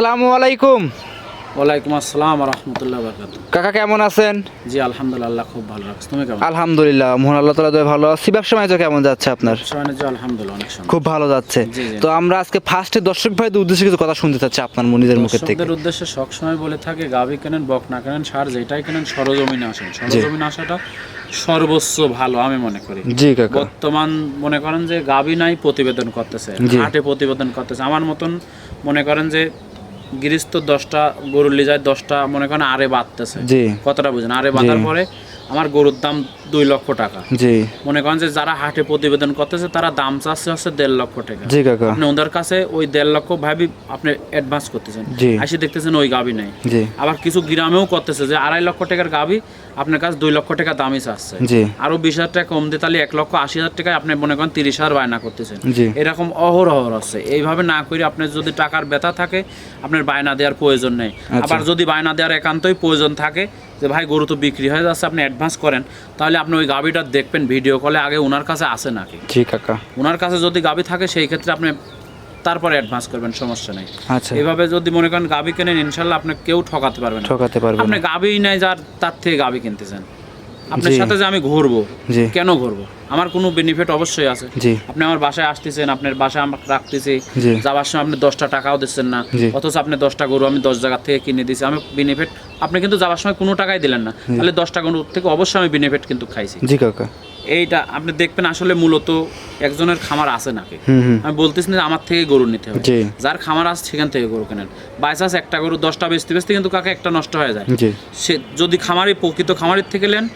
আসসালামু আলাইকুম। ওয়ালাইকুম আসসালাম রহমতুল্লাহ বরকাত কাকা কেমন আছেন? জি আলহামদুলিল্লাহ খুব ভালো রাখছি তুমি কেমন? আলহামদুলিল্লাহ মোহন আল্লাহ তালা দয়া ভালো। আছি ব্যবসা বাণিজ্য কেমন যাচ্ছে আপনার? বাণিজ্য আলহামদুলিল্লাহ অনেক সুন্দর। খুব ভালো যাচ্ছে। তো আমরা আজকে ফার্স্টে দর্শক ভাইদের উদ্দেশ্যে কিছু কথা শুনতে চাচ্ছি আপনার নিজের মুখের থেকে। দর্শকদের উদ্দেশ্যে সবসময় বলে থাকে গাভী কেনেন বক না কেনেন সার যেটাই কেনেন সরজমিনে আসেন। সরজমিনে আসাটা সর্বোচ্চ ভালো আমি মনে করি। জি কাকা। বর্তমান মনে করেন যে গাভী নাই প্রতিবেদন করতেছে। হাটে প্রতিবেদন করতেছে। আমার মতন মনে করেন যে গৃহস্থ দশটা গরু লিয়ে যায় দশটা মনে করেন আরে বাঁধতেছে। জি। কতটা বুঝেন আরে বাঁধার পরে আমার গরুর দাম দুই লক্ষ টাকা। জি। মনে করেন যে যারা হাটে প্রতিবেদন করতেছে তারা দাম চাচ্ছে হচ্ছে দেড় লক্ষ টাকা। জি কাকা। আপনি ওদের কাছে ওই দেড় লক্ষ ভাবি আপনি অ্যাডভান্স করতেছেন। জি। আসি দেখতেছেন ওই গাবি নাই। জি। আবার কিছু গ্রামেও করতেছে যে আড়াই লক্ষ টাকার গাবি আপনার কাছে দুই লক্ষ টাকা দামই চাচ্ছে। জি। আরও বিশ হাজার টাকা কম দিয়ে তাহলে এক লক্ষ আশি হাজার টাকায় আপনি মনে করেন তিরিশ হাজার বায়না করতেছেন। জি। এরকম অহরহ আছে এইভাবে না করে আপনার যদি টাকার ব্যথা থাকে আপনার বায়না দেওয়ার প্রয়োজন নেই। আচ্ছা। আবার যদি বায়না দেওয়ার একান্তই প্রয়োজন থাকে যে ভাই গরু তো বিক্রি হয়ে যাচ্ছে আপনি অ্যাডভান্স করেন তাহলে আপনি ওই গাভীটা দেখবেন ভিডিও কলে আগে ওনার কাছে আসে নাকি জি কাকা। ওনার কাছে যদি গাভী থাকে সেই ক্ষেত্রে আপনি তারপরে অ্যাডভান্স করবেন সমস্যা নেই। আচ্ছা। এভাবে যদি মনে করেন গাভী কেনেন ইনশাল্লাহ আপনি কেউ ঠকাতে পারবেন না। ঠকাতে পারবেন আপনি গাভি নাই যার তার থেকে গাভী কিনতেছেন। আপনার সাথে যে আমি ঘুরবো কেন ঘুরবো? আমার কোনো বেনিফিট অবশ্যই আছে। আপনি আমার বাসায় আসতেছেন আপনার বাসায় আমাকে রাখতেছি যাওয়ার সময় আপনি দশটা টাকাও দিচ্ছেন না অথচ আপনি দশটা গরু আমি দশ জায়গা থেকে কিনে দিয়েছি আমি বেনিফিট আপনি কিন্তু যাওয়ার সময় কোনো টাকাই দিলেন না। তাহলে দশটা গরু থেকে অবশ্যই আমি বেনিফিট কিন্তু খাইছি। জি কাকা। এইটা আপনি দেখবেন আসলে মূলত একজনের খামার আছে নাকি? আমি বলতেছি না আমার থেকে গরু নিতে হবে। যার খামার আছে সেখান থেকে গরু কেনেন। বাই চান্স একটা গরু দশটা বেচতে বেচতে কিন্তু কাকে একটা নষ্ট হয়ে যায়। সে যদি খামারি প্রকৃত খামারের থেকে নেন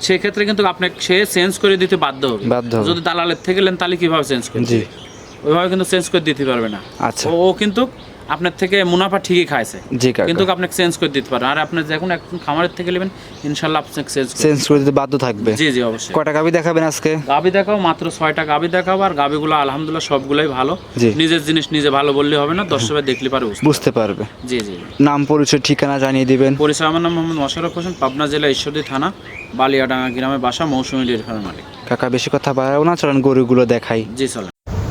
সেক্ষেত্রে কিন্তু আপনাকে সে চেঞ্জ করে দিতে বাধ্য হবে। বাধ্য হবে। যদি দালালের থেকে নেন তাহলে কীভাবে চেঞ্জ করে জি। ওইভাবে কিন্তু চেঞ্জ করে দিতে পারবে না। আচ্ছা। ও ও কিন্তু আপনার থেকে মুনাফা ঠিকই খাইছে। জি কাকা। কিন্তু আপনাকে চেঞ্জ করে দিতে পারেন। আর আপনি যখন একজন খামারের থেকে নেবেন ইনশাল্লাহ আপনাকে চেঞ্জ করে চেঞ্জ করে দিতে বাধ্য থাকবে। জি জি অবশ্যই। কটা গাবি দেখাবেন আজকে? গাবি দেখাও মাত্র ছয়টা গাবি দেখাও আর গাবিগুলো আলহামদুলিল্লাহ সবগুলোই ভালো। নিজের জিনিস নিজে ভালো বললে হবে না দর্শকরা দেখলে পারে বুঝতে। পারবে। জি জি। নাম পরিচয় ঠিকানা জানিয়ে দিবেন। পরিচয় আমার নাম মোহাম্মদ মোশারফ হোসেন পাবনা জেলা ঈশ্বরদী থানা বালিয়াডাঙ্গা গ্রামে বাসা মৌসুমী ডেয়ারি ফার্মের মালিক। কাকা বেশি কথা বাড়াবো না চলেন গরুগুলো দেখাই। জি চলেন।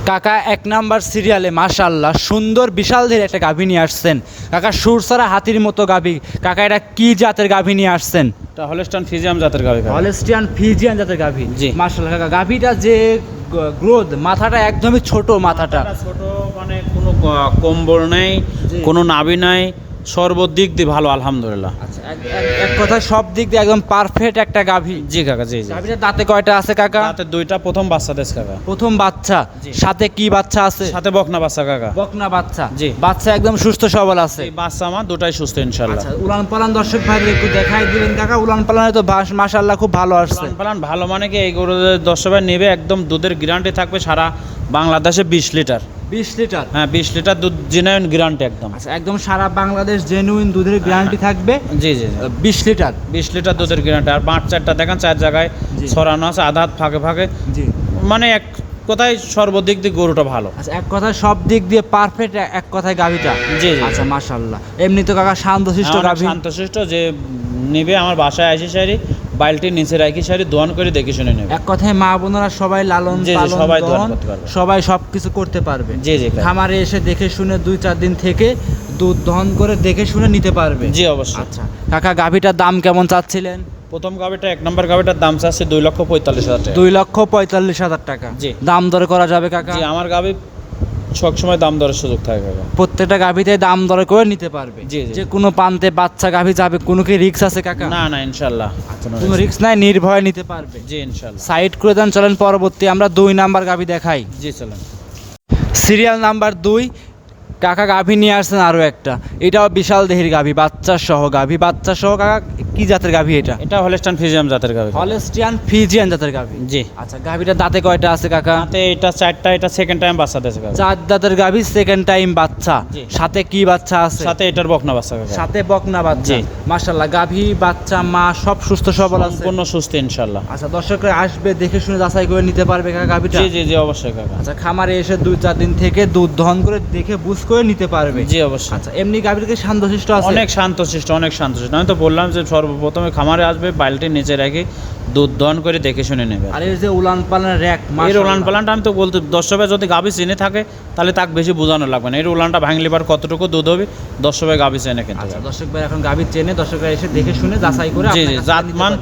কাকা এক নাম্বার সিরিয়ালে মাশাল্লাহ সুন্দর বিশাল ধীরে একটা গাভী নিয়ে আসছেন। কাকা সুরসারা হাতির মতো গাভী। কাকা এটা কি জাতের গাভী নিয়ে আসছেন? হলস্টান ফিজিয়াম জাতের গাভী হলেস্টিয়ান ফিজিয়ান জাতের গাভী। জি। মাশাল্লাহ কাকা গাভীটা যে গ্রোথ মাথাটা একদমই ছোট মাথাটা। ছোট মানে কোনো কম্বল নেই কোনো নাবি নাই সর্বদিক দিয়ে ভালো আলহামদুলিল্লাহ। আচ্ছা এক- কথায় সব দিক দিয়ে একদম পারফেক্ট একটা গাভী। জি কাকা জি জি। গাভীটার দাঁতে কয়টা আছে কাকা? রাতে দুইটা প্রথম বাচ্চা দেশ কাকা। প্রথম বাচ্চা। সাথে কি বাচ্চা আছে? সাথে বকনা বাচ্চা কাকা। বকনা বাচ্চা। জি। বাচ্চা একদম সুস্থ সবল আছে। এই বাচ্চা আমার দুটাই সুস্থ ইনশাল্লাহ। আচ্ছা উলান পালান দর্শক ভাই একটু দেখাই দিবেন কাকা। উলান পালানে তো বাস মাশাল্লাহ খুব ভালো আসছে। পালান পালান ভালো মানে কি এই গরু দর্শক ভাই নেবে একদম দুধের গ্যারান্টি থাকবে সারা বাংলাদেশে বিশ লিটার। বিশ লিটার? হ্যাঁ বিশ লিটার দুধ জেনুইন গ্যারান্টি একদম। আচ্ছা একদম সারা বাংলাদেশ জেনুইন দুধের গ্যারান্টি থাকবে? জি জি বিশ লিটার? বিশ লিটার দুধের গ্যারান্টি আর পাঁচ চারটা দেখেন চার জায়গায়। ছড়ানো আছে আধা ফাঁকে ফাঁকে। জি। মানে এক কোথায় সর্বদিক দিয়ে গরুটা ভালো। আচ্ছা এক কথায় সব দিক দিয়ে পারফেক্ট এক কথায় গাভিটা? জি, জি। আচ্ছা মাশাল্লাহ এমনি তো কাকা শান্তশিষ্ট গাভি। শান্তশিষ্ট যে নেবে আমার বাসায় আসি সারি। বালতি নিচে রাখি সারি দোয়ান করে দেখে শুনে নেবে। এক কথায় মা বোনেরা সবাই লালন পালন সবাই দোয়ান। সবাই সব কিছু করতে পারবে। জি জি খামারে এসে দেখে শুনে দুই চার দিন থেকে দুধ দহন করে দেখে শুনে নিতে পারবে। জি অবশ্যই। আচ্ছা কাকা গাভিটার দাম কেমন চাচ্ছিলেন? প্রথম গাবিটা এক নম্বর গাবিটার দাম চাচ্ছে দুই লক্ষ পঁয়তাল্লিশ হাজার টাকা। দুই লক্ষ পঁয়তাল্লিশ হাজার টাকা। জি। দাম দরে করা যাবে কাকা? জি আমার গাবি সবসময় দাম দরের সুযোগ থাকে প্রত্যেকটা গাভিতে দাম দরে করে নিতে পারবে। জি, জি। যে কোনো পান্তে বাচ্চা গাভি যাবে কোনো কি রিক্স আছে কাকা? না না ইনশাল্লাহ কোনো রিক্স নাই নির্ভয় নিতে পারবে। জি ইনশাল্লাহ সাইড করে দেন চলেন পরবর্তী আমরা দুই নাম্বার গাভি দেখাই। জি চলেন। সিরিয়াল নাম্বার দুই কাকা গাভী নিয়ে আসছেন আরও একটা। এটাও বিশাল দেহের গাভি বাচ্চা সহ গাভী। বাচ্চা সহ কাকা কি জাতের গাভি এটা? এটা হলস্টান ফিজিয়াম জাতের গাবি হলেস্টিয়ান ফিজিয়ান জাতের গাভি? জি। আচ্ছা গাভিটা দাঁতে কয়টা আছে কাকা? তাতে এটা চারটা এটা সেকেন্ড টাইম বাচ্চা দিয়েছে কাকা। চার দাঁতের গাভি সেকেন্ড টাইম বাচ্চা। সাথে কি বাচ্চা আছে? সাথে এটার বকনা বাচ্চা কাকা। সাথে বকনা বাচ্চা। জি। মাশাল্লাহ গাভী বাচ্চা মা সব সুস্থ সবল আছে? সম্পূর্ণ সুস্থ ইনশাল্লাহ আচ্ছা দর্শকরা আসবে দেখে শুনে যাচাই করে নিতে পারবে কাকা গাভীটা? জি জি জি অবশ্যই কাকা। আচ্ছা খামারে এসে দুই চার দিন থেকে দুধ দহন করে দেখে বুঝ করে নিতে পারবে। জি অবশ্যই। আচ্ছা এমনি গাভীর কি শান্তশিষ্ট আছে? অনেক শান্তশিষ্ট অনেক শান্তশিষ্ট। আমি তো বললাম যে সর্বপ্রথমে খামারে আসবে বালতি নিচে রেখে দুধ দহন করে দেখে শুনে নেবে। আর এর যে উলান পালান র্যাক এর উলান পালানটা আমি তো বলতে দর্শকে যদি গাভি চিনে থাকে তাহলে তাকে বেশি বোঝানো লাগবে না। এর উলানটা ভাঙলে বার কতটুকু দুধ হবে দর্শকে গাভি চেনে কিন্তু। আচ্ছা দর্শক ভাই এখন গাভীর চেনে দর্শকরা এসে দেখে শুনে যাচাই করে জি জি জাতমান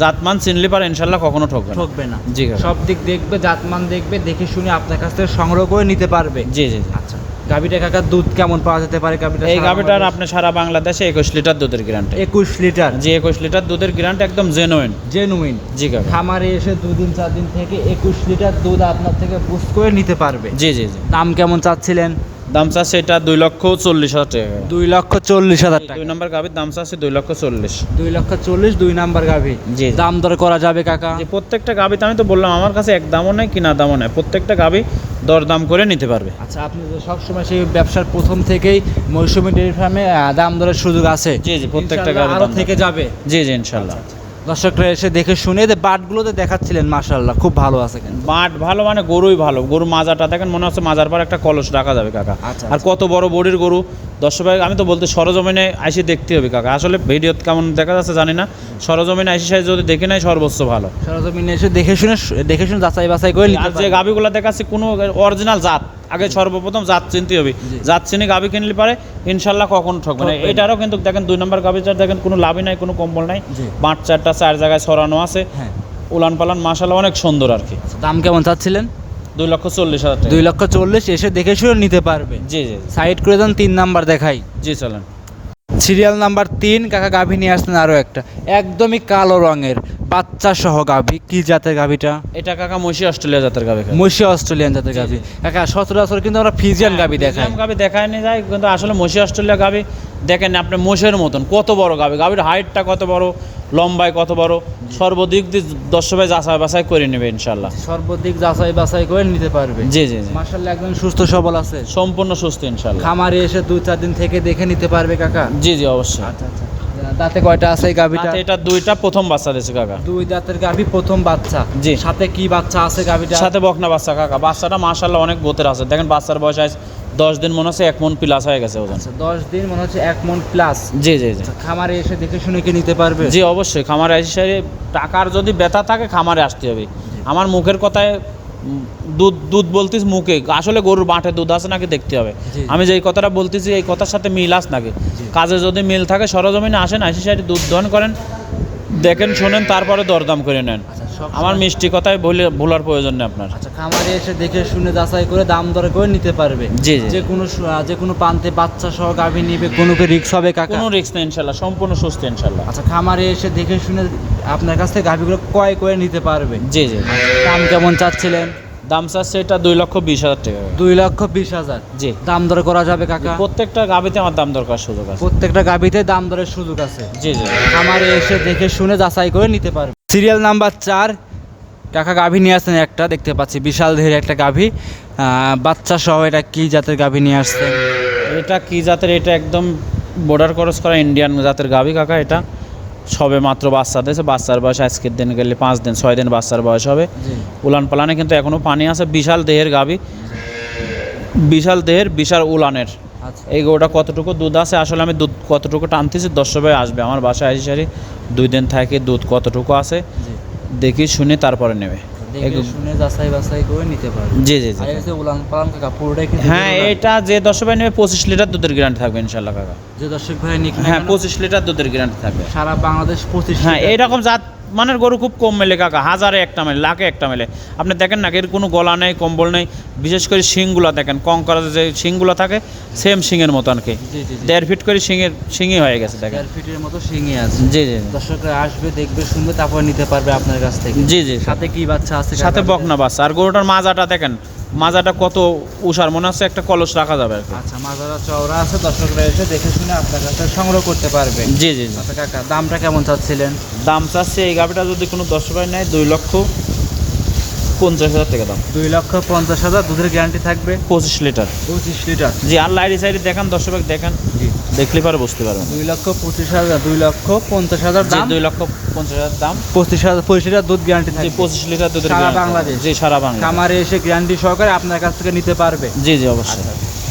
জাতমান চিনলে পারে ইনশাল্লাহ কখনো ঠকবে ঠকবে না। জি সব দিক দেখবে জাতমান দেখবে দেখে শুনে আপনার কাছ থেকে সংগ্রহ করে নিতে পারবে। জি জি। আচ্ছা। গাভীটা কাকার দুধ কেমন পাওয়া যেতে পারে? গাভীটা এই গাভিটার আপনি সারা বাংলাদেশে একুশ লিটার দুধের গ্রান্ট একুশ লিটার? জি একুশ লিটার দুধের গ্রান্ট একদম জেনুইন জেনুইন জি কাকা। খামারে এসে দুদিন চার দিন থেকে একুশ লিটার দুধ আপনার থেকে বুস্ট করে নিতে পারবে। জি জি জি। দাম কেমন চাচ্ছিলেন? দাম চাচ্ছে এটা দুই লক্ষ চল্লিশ হাজার টাকা। দুই লক্ষ চল্লিশ হাজার টাকা। দুই নম্বর গাভির দাম চাচ্ছে দুই লক্ষ চল্লিশ। দুই লক্ষ চল্লিশ দুই নাম্বার গাভী। জি। দাম দর করা যাবে কাকা? প্রত্যেকটা গাভিতে আমি তো বললাম আমার কাছে এক দামও নেই কিনা দামও নেই। প্রত্যেকটা গাভি দরদাম করে নিতে পারবে। আচ্ছা আপনি যে সবসময় সেই ব্যবসার প্রথম থেকেই মৌসুমী ডেয়ারি ফার্মে দাম দরের সুযোগ আছে। জি, জি, প্রত্যেকটা দর। থেকে যাবে। জি জি ইনশাল্লাহ। দর্শকরা এসে দেখে শুনে যে বাটগুলোতে দেখাচ্ছিলেন মাশাল্লাহ খুব ভালো আছে কিন্তু। মাঠ ভালো মানে গরুই ভালো। গরু মাজাটা দেখেন মনে হচ্ছে মাজার পর একটা কলস রাখা যাবে কাকা। আচ্ছা, আর কত বড় বডির গরু। দর্শক ভাই আমি তো বলতে সরজমিনে আইসে দেখতে হবে কাকা। আসলে ভিডিও কেমন দেখা যাচ্ছে জানি না। সরজমিনে আইসে সাইজ যদি দেখে নাই সর্বোচ্চ ভালো। সরজমিনে এসে দেখে শুনে দেখে শুনে যাচাই বাছাই করে আর যে। গাভিগুলো দেখাচ্ছি কোনো অরিজিনাল জাত। আগে সর্বপ্রথম জাত চিনতে হবে। জাত চিনে গাভি কিনলে পারে ইনশাল্লাহ কখনো ঠকবে না। এটারও কিন্তু দেখেন দুই নম্বর গাভিটার দেখেন কোনো লাভই নাই কোনো কম্বল নাই। পাঁচ চারটা চার জায়গায় ছড়ানো আছে। হ্যাঁ। উলান পালান মাসাল্লাহ অনেক সুন্দর আর কি। আচ্ছা, দাম কেমন চাচ্ছিলেন? দুই লক্ষ চল্লিশ হাজার দুই লক্ষ চল্লিশ এসে দেখে শুনে নিতে পারবে। জি জি। সাইড করে দেন তিন নাম্বার দেখাই। জি চলেন। সিরিয়াল নাম্বার তিন কাকা গাভী নিয়ে আসলেন আরও একটা। একদমই কালো রঙের। বাচ্চা সহ গাভী। কি জাতের গাভীটা? এটা কাকা মসি অস্ট্রেলিয়া জাতের গাভী। মসি অস্ট্রেলিয়ান জাতের গাভী। কাকা সচরাচর কিন্তু আমরা ফিজিয়ান গাভী দেখাই। গাভী দেখায় নিয়ে যায় কিন্তু আসলে মসি অস্ট্রেলিয়া গাভী দেখেন আপনি মোষের মতন কত বড় গাভী। গাভীর হাইটটা কত বড় লম্বায় কত বড়? সর্বদিক ভাই যাচাই বাছাই করে নেবে ইনশাল্লাহ সর্বদিক যাচাই বাছাই করে নিতে পারবে। জি জি জি। মার্শাল্লাহ একদম সুস্থ সবল আছে। সম্পূর্ণ সুস্থ ইনশাল্লাহ খামারে এসে দুই চার দিন থেকে দেখে নিতে পারবে কাকা। জি জি অবশ্যই। আচ্ছা আচ্ছা। দাঁতে কয়টা আছে গাভীটা? এটা দুইটা প্রথম বাচ্চা দিয়েছে কাকা। দুই দাঁতের গাভী প্রথম বাচ্চা। জি। সাথে কি বাচ্চা আছে গাভীটা? সাথে বকনা বাচ্চা কাকা। বাচ্চাটা মাশাল্লাহ অনেক গোতের আছে। দেখেন বাচ্চার বয়স আজ দশ দিন মনে হচ্ছে এক মন প্লাস হয়ে গেছে ওজন। আচ্ছা দশ দিন মনে হচ্ছে এক মন প্লাস জি জি জি। খামারে এসে দেখে শুনে কি নিতে পারবে? জি অবশ্যই। খামারে এসে টাকার যদি ব্যথা থাকে খামারে আসতে হবে। আমার মুখের কথায় দুধ দুধ বলতিস মুখে। আসলে গরুর বাঁটে দুধ আছে নাকি দেখতে হবে। আমি যেই কথাটা বলতেছি এই কথার সাথে মিল আস নাকি? কাজে যদি মিল থাকে সরজমিনে আসেন আসি সাইডে দুধ দহন করেন দেখেন শোনেন তারপরে দরদাম করে নেন। আচ্ছা আমার মিষ্টি কথায় বলে ভোলার প্রয়োজন নেই আপনার। আচ্ছা খামারে এসে দেখে শুনে যাচাই করে দাম দর করে নিতে পারবে। জি। যে কোনো যে কোনো প্রান্তে বাচ্চা সহ গাভী নিবে কোনো রিক্স হবে কাকা? কোনো রিস্ক নেই ইনশাল্লাহ সম্পূর্ণ সুস্থ ইনশাল্লাহ। আচ্ছা খামারে এসে দেখে শুনে আপনার কাছ থেকে গাভীগুলো ক্রয় করে নিতে পারবে। জি জি। দাম কেমন চাচ্ছিলেন? দাম চাচ্ছে এটা দুই লক্ষ বিশ হাজার টাকা। দুই লক্ষ বিশ হাজার। জি। দাম দর করা যাবে কাকা? প্রত্যেকটা গাবিতে আমার দাম দরকার সুযোগ আছে। প্রত্যেকটা গাভীতে দাম দরের সুযোগ আছে। জি জি। খামারে এসে দেখে শুনে যাচাই করে নিতে পারবে। সিরিয়াল নাম্বার চার। কাকা গাভী নিয়ে আসছেন একটা দেখতে পাচ্ছি বিশাল ধের একটা গাভী। বাচ্চা সহ এটা কী জাতের গাভী নিয়ে আসছেন এটা কী জাতের? এটা একদম বর্ডার ক্রস করা ইন্ডিয়ান জাতের গাভী কাকা এটা। সবে মাত্র বাচ্চা দিয়েছে বাচ্চার বয়স আজকের দিন গেলে পাঁচ দিন ছয় দিন বাচ্চার বয়স হবে। উলান পালানে কিন্তু এখনও পানি আছে বিশাল দেহের গাভী। বিশাল দেহের বিশাল উলানের। এই গরুটা কতটুকু দুধ আছে? আসলে আমি দুধ কতটুকু টানতেছি দশ সবাই আসবে আমার বাসায় আসি সারি দুই দিন থাকে দুধ কতটুকু আছে? দেখি শুনে তারপরে নেবে। দেখে শুনে যাচাই বাছাই করে নিতে পারবে। জি জি জি। যে উলান পালান কাকা পুরোটাই হ্যাঁ এটা যে দশ সবাই নেবে পঁচিশ লিটার দুধের গ্যারান্টি থাকবে ইনশাল্লাহ কাকা। যে দর্শক ভাই নিক হ্যাঁ পঁচিশ লিটার দুধের গ্যারান্টি থাকবে। সারা বাংলাদেশ পঁচিশ হ্যাঁ লিটার। এইরকম জাত মানের গরু খুব কম মেলে কাকা। হাজারে একটা মেলে লাখে একটা মেলে। আপনি দেখেন না এর কোনো গলা নেই কম্বল নেই। বিশেষ করে শিংগুলো দেখেন কঙ্করা যে শিংগুলো থাকে সেম শিংয়ের মতো আর কি দেড় ফিট করে শিংয়ের শিঙি হয়ে গেছে দেখেন। দেড় ফিটের মতো শিঙে আছে। জি জি দর্শকরা আসবে দেখবে শুনবে তারপর নিতে পারবে আপনার কাছ থেকে। জি জি সাথে কি বাচ্চা আছে সাথে? বকনা বাচ্চা। আর গরুটার মাজাটা দেখেন মাজাটা কত উষার? মনে হচ্ছে একটা কলস রাখা যাবে আচ্ছা মাজাটা চওড়া আছে দর্শকরা এসে দেখে শুনে আপনার কাছে সংগ্রহ করতে পারবে। জি জি আচ্ছা কাকা দামটা কেমন চাচ্ছিলেন? দাম চাচ্ছে এই গাভিটা যদি কোনো দর্শকের নেয় দুই লক্ষ পঞ্চাশ হাজার টাকা দাম। দুই লক্ষ পঞ্চাশ হাজার দুধের গ্যারান্টি থাকবে? পঁচিশ লিটার। পঁচিশ লিটার। জি আর লাইডি সাইডে দেখান দর্শক দেখান। জি দেখলে পারে বুঝতে পারবেন। দুই লক্ষ পঁচিশ হাজার দুই লক্ষ পঞ্চাশ হাজার দাম? দুই লক্ষ পঞ্চাশ হাজার দাম? পঁচিশ হাজার পঁচিশ লিটার দুধ গ্যারান্টি জি থাকবে। পঁচিশ লিটার দুধ সারা বাংলাদেশ? জি সারা বাংলা খামারে এসে গ্যারান্টি সহকারে আপনার কাছ থেকে নিতে পারবে। জি জি অবশ্যই।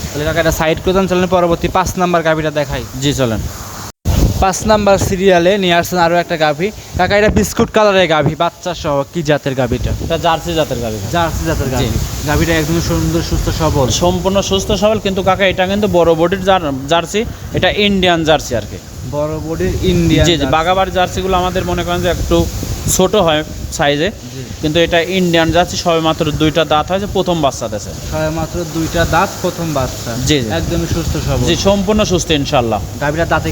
তাহলে কাকা এটা সাইড করে দেন চলেন পরবর্তী পাঁচ নাম্বার গাভিটা দেখাই। জি চলেন। পাঁচ নাম্বার সিরিয়ালে নিয়ে আসছেন আরও একটা গাভী। কাকা এটা বিস্কুট কালারের গাভী বাচ্চা সহ কি জাতের গাভীটা এটা? জার্সি জাতের গাভী। জার্সি জাতের গাভী। গাভীটা একদম সুন্দর সুস্থ সবল। সম্পূর্ণ সুস্থ সবল কিন্তু কাকা এটা কিন্তু বড় বডির জার্সি এটা ইন্ডিয়ান জার্সি আর কি। বড় বডির ইন্ডিয়ান জি বাগাবার জার্সিগুলো আমাদের মনে করেন যে একটু ছোট হয় সাইজে। কিন্তু এটা ইন্ডিয়ান জার্সি সবে মাত্র দুইটা দাঁত হয়েছে প্রথম বাচ্চা দেশে সবে মাত্র দুইটা দাঁত প্রথম বাচ্চা। জি। একদমই সুস্থ সবল। জি সম্পূর্ণ সুস্থ ইনশাল্লাহ গাভীটা দাঁতে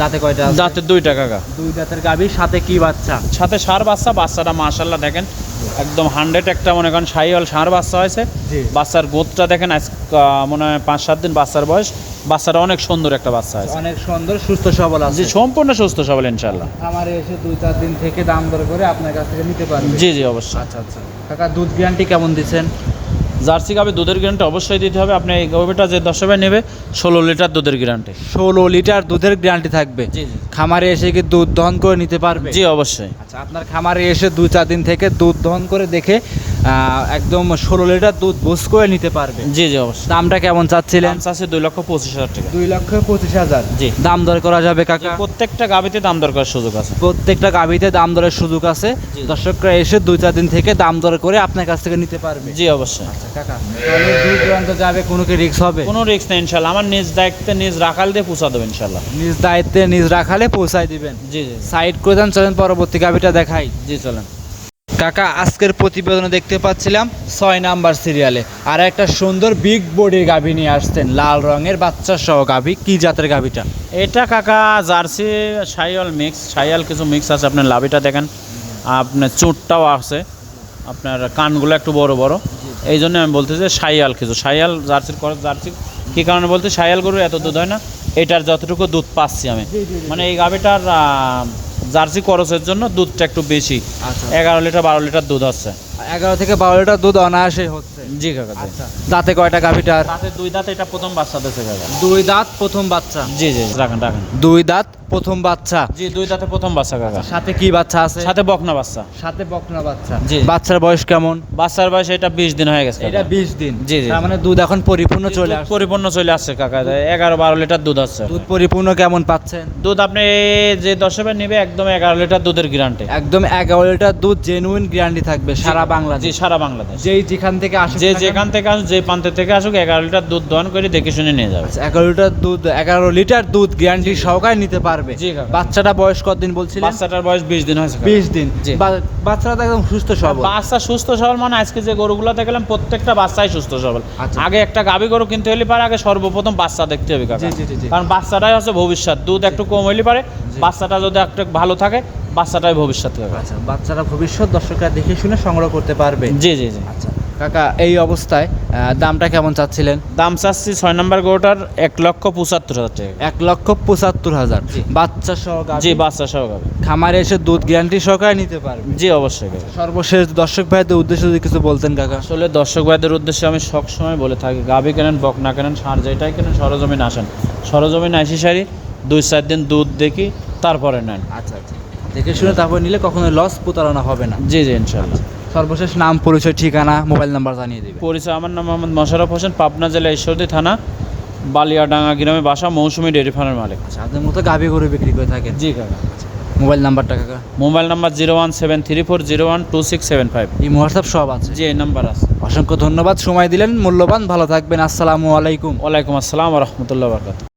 দাঁতে কয়টা? দাঁতের দুইটা কাকা। দুই দাঁতের গাভী সাথে কি বাচ্চা? সাথে সার বাচ্চা বাচ্চাটা মাশাল্লাহ দেখেন। একদম হান্ড্রেড একটা মনে করেন সাইওয়াল সার বাচ্চা হয়েছে। জি। বাচ্চার গোদটা দেখেন আজ আহ, মনে হয় পাঁচ সাত দিন বাচ্চার বয়স। বাচ্চাটা অনেক সুন্দর একটা বাচ্চা আছে। অনেক সুন্দর সুস্থ সবল আছে। জি সম্পূর্ণ সুস্থ সবল ইনশাল্লাহ আমারে এসে দুই চার দিন থেকে দাম দর করে আপনার কাছ থেকে নিতে পারবে। জি জি অবশ্যই। আচ্ছা আচ্ছা। কাকা দুধ গ্যারান্টি কেমন দিচ্ছেন? জার্সি গাবে দুধের গ্যারান্টি অবশ্যই দিতে হবে। আপনি এই গরুটা যে দশ নেবে ষোলো লিটার দুধের গ্যারান্টি। ষোলো লিটার দুধের গ্যারান্টি থাকবে। জি জি। খামারে এসে কি দুধ দহন করে নিতে পারবে? জি অবশ্যই। আচ্ছা আপনার খামারে এসে দুই চার দিন থেকে দুধ দহন করে দেখে একদম ষোলো লিটার দুধ বুস করে নিতে পারবে। জি জি অবশ্যই। দামটা কেমন চাচ্ছিলেন? আছে দুই লক্ষ পঁচিশ হাজার টাকা। দুই লক্ষ পঁচিশ হাজার। জি। দাম দর করা যাবে কাকা? প্রত্যেকটা গাবিতে দাম দরকার সুযোগ আছে। প্রত্যেকটা গাভিতে দাম দরের সুযোগ আছে। দর্শকরা এসে দুই চার দিন থেকে দাম দর করে আপনার কাছ থেকে নিতে পারবে। জি অবশ্যই। আচ্ছা কাকা দূর দূরান্ত যাবে কোনো কি রিক্স হবে? কোনো রিস্ক নেই ইনশাল্লাহ। আমার নিজ দায়িত্বে নিজ রাখাল দিয়ে পুষা দেবো ইনশাল্লাহ। নিজ দায়িত্বে নিজ রাখালে পৌঁছায় দিবেন। জি জি সাইড করে দেন চলেন পরবর্তী গাভিটা দেখাই। জি চলেন। কাকা আজকের প্রতিবেদনে দেখতে পাচ্ছিলাম ছয় নাম্বার সিরিয়ালে। আর একটা সুন্দর বিগ বডির গাভী নিয়ে আসছেন লাল রঙের বাচ্চা সহ গাভী। কি জাতের গাভীটা? এটা কাকা জার্সি সাইয়াল মিক্স সাইয়াল কিছু মিক্স আছে আপনার লাভিটা দেখেন। আপনার চোটটাও আছে আপনার কানগুলো একটু বড় বড়। এই জন্য আমি বলতে যে সাইয়াল কিছু। সাইয়াল জার্সির করে জার্সি কী কারণে বলতে সাইয়াল গরু এত দুধ হয় না এটার যতটুকু দুধ পাচ্ছি আমি। মানে এই গাভিটার জার্সি করসের জন্য দুধটা একটু বেশি। আচ্ছা। এগারো লিটার বারো লিটার দুধ হচ্ছে এগারো থেকে বারো লিটার দুধ অনায়াসে হচ্ছে। জি কাকা আচ্ছা। দাঁতে কয়টা গাভীটার দাঁতে দুই দাঁত এটা প্রথম বাচ্চা দিয়েছে কাকা। দুই দাঁত প্রথম বাচ্চা। জি জি রাখেন রাখেন। দুই দাঁত প্রথম বাচ্চা। জি দুই দাঁতে প্রথম বাচ্চা কাকা। সাথে কি বাচ্চা আছে? সাথে বকনা বাচ্চা। সাথে বকনা বাচ্চা। জি। বাচ্চার বয়স কেমন? বাচ্চার বয়স এটা বিশ দিন হয়ে গেছে এটা বিশ দিন। জি, জি। তার মানে দুধ এখন পরিপূর্ণ চলে আসছে। পরিপূর্ণ চলে আসছে কাকা। এগারো বারো লিটার দুধ আছে। দুধ পরিপূর্ণ কেমন পাচ্ছেন? দুধ আপনি যে দশবে নেবে একদম এগারো লিটার দুধের গ্যারান্টি একদম এগারো লিটার দুধ জেনুইন গ্যারান্টি থাকবে। সারা বাংলাদেশ। সারা বাংলাদেশ। যেই যেখান থেকে আসুক যে যেখান থেকে আসুক যে প্রান্ত থেকে আসুক এগারো লিটার দুধ দহন করে দেখে শুনে নিয়ে যাবে। আচ্ছা, এগারো লিটার দুধ এগারো লিটার দুধ গ্যারান্টি সহকারে নিতে পারবে। বাচ্চাটা বয়স কতদিন বলছিলেন? বাচ্চাটার বয়স বিশ দিন হয়েছে বিশ দিন। বাচ্চাটা একদম সুস্থ সবল। বাচ্চা সুস্থ সবল মানে আজকে যে গরুগুলো দেখলাম প্রত্যেকটা বাচ্চাই সুস্থ সবল। আচ্ছা। আগে একটা গাভী গরু কিনতে হলে পারে আগে সর্বপ্রথম বাচ্চা দেখতে হবে। কারণ বাচ্চাটাই হচ্ছে ভবিষ্যৎ দুধ একটু কম হইলে পারে বাচ্চাটা যদি একটু ভালো থাকে বাচ্চাটাই ভবিষ্যৎ কাকা আচ্ছা বাচ্চারা ভবিষ্যৎ দর্শকরা দেখে শুনে সংগ্রহ করতে পারবে। জি জি জি। আচ্ছা কাকা এই অবস্থায় দামটা কেমন চাচ্ছিলেন? দাম চাচ্ছি ছয় নম্বর গরুটার এক লক্ষ পঁচাত্তর হাজার টাকা। এক লক্ষ পঁচাত্তর হাজার। বাচ্চা সহ গাভী। জি বাচ্চা সহ খামারে এসে দুধ গ্যারান্টি সহকারে নিতে পারবে। জি অবশ্যই সর্বশেষ দর্শক ভাইদের উদ্দেশ্যে যদি কিছু বলতেন কাকা। আসলে দর্শক ভাইদের উদ্দেশ্যে আমি সবসময় বলে থাকি গাভী কেনেন বক না কেনেন সার যেটাই কেনেন সরজমিন আসেন। সরজমিন আসি সারি দুই চার দিন দুধ দেখি তারপরে নেন। আচ্ছা আচ্ছা। দেখে শুনে তারপর নিলে কখনো লস প্রতারণা হবে না। জি জি ইনশাল্লাহ সর্বশেষ নাম পরিচয় ঠিকানা মোবাইল নাম্বার জানিয়ে দেবে। পরিচয় আমার নাম মোহাম্মদ মোশারফ হোসেন পাবনা জেলা ঈশ্বরদী থানা বালিয়াডাঙ্গা গ্রামে বাসা মৌসুমী ডেয়ারি ফার্মের মালিক। আচ্ছা আপনার মতো গাভী গরু বিক্রি করে থাকেন। জি কাকা মোবাইল নাম্বারটা কাকা? Mobile number zero one seven three four zero one two six seven five. এই হোয়াটসঅ্যাপ সব আছে? জি এই নাম্বার আছে। অসংখ্য ধন্যবাদ সময় দিলেন মূল্যবান ভালো থাকবেন আসসালামু আলাইকুম। ওয়ালাইকুম আসসালাম রহমতুল্লাহ বরকাত